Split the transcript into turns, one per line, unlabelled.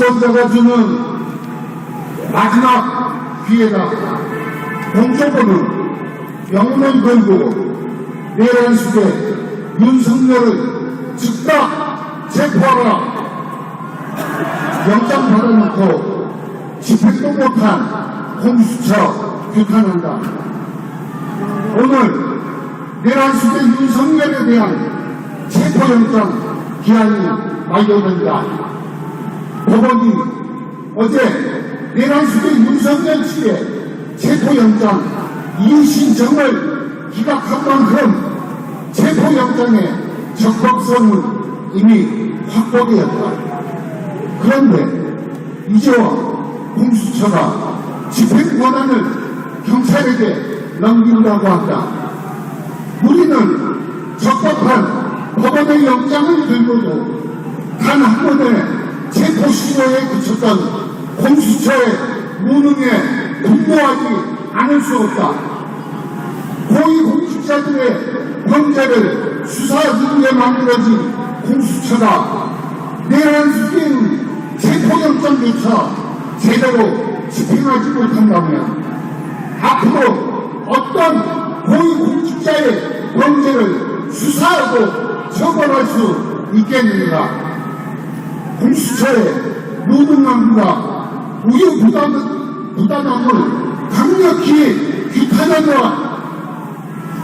집권자가 주는 마지막 기회다. 공정권은 영원히 걸고 내란 속에 윤석열을 즉각 체포하라. 영장 받아놓고 집행도 못한 공수처 규탄한다. 오늘 내란 속에 윤석열에 대한 체포영장 기한이 만료된다. 법원이 어제 내란 속에 윤석열 씨의 체포영장 이유 신청을 기각한 만큼 체포영장의 적법성은 이미 확보되었다. 그런데 이제와 공수처가 집행 권한을 경찰에게 넘긴다고 한다. 우리는 적법한 법원의 영장을 들고도 시도에 그쳤던 공수처의 무능에 분노하지 않을 수 없다. 고위 공직자들의 범죄를 수사하기 위해 만들어진 공수처가 내란 수행 체포영장조차 제대로 집행하지 못한다면 앞으로 어떤 고위 공직자의 범죄를 수사하고 처벌할 수 있겠는가? 공수처의 무능함과 우유 부담, 부담함을 강력히 규탄한다.